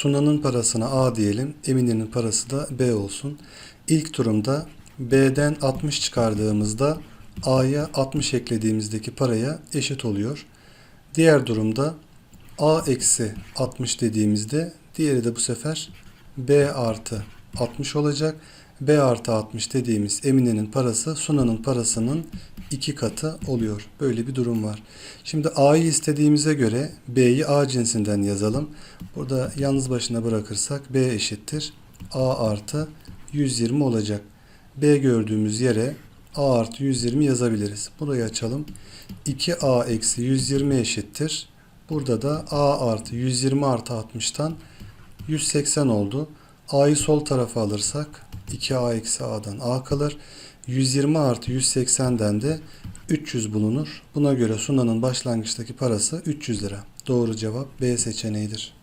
Sunan'ın parasına A diyelim. Emine'nin parası da B olsun. İlk durumda B'den 60 çıkardığımızda A'ya 60 eklediğimizdeki paraya eşit oluyor. Diğer durumda A eksi 60 dediğimizde diğeri de bu sefer B artı 60 olacak. B artı 60 dediğimiz Emine'nin parası Sunan'ın parasının iki katı oluyor. Böyle bir durum var. Şimdi A'yı istediğimize göre B'yi A cinsinden yazalım. Burada yalnız başına bırakırsak B eşittir. A artı 120 olacak. B gördüğümüz yere A artı 120 yazabiliriz. Burayı açalım. 2A eksi 120 eşittir. Burada da A artı 120 artı 60'tan 180 oldu. A'yı sol tarafa alırsak 2A eksi A'dan A kalır. 120 artı 180'den de 300 bulunur. Buna göre Sunan'ın başlangıçtaki parası 300 lira. Doğru cevap B seçeneğidir.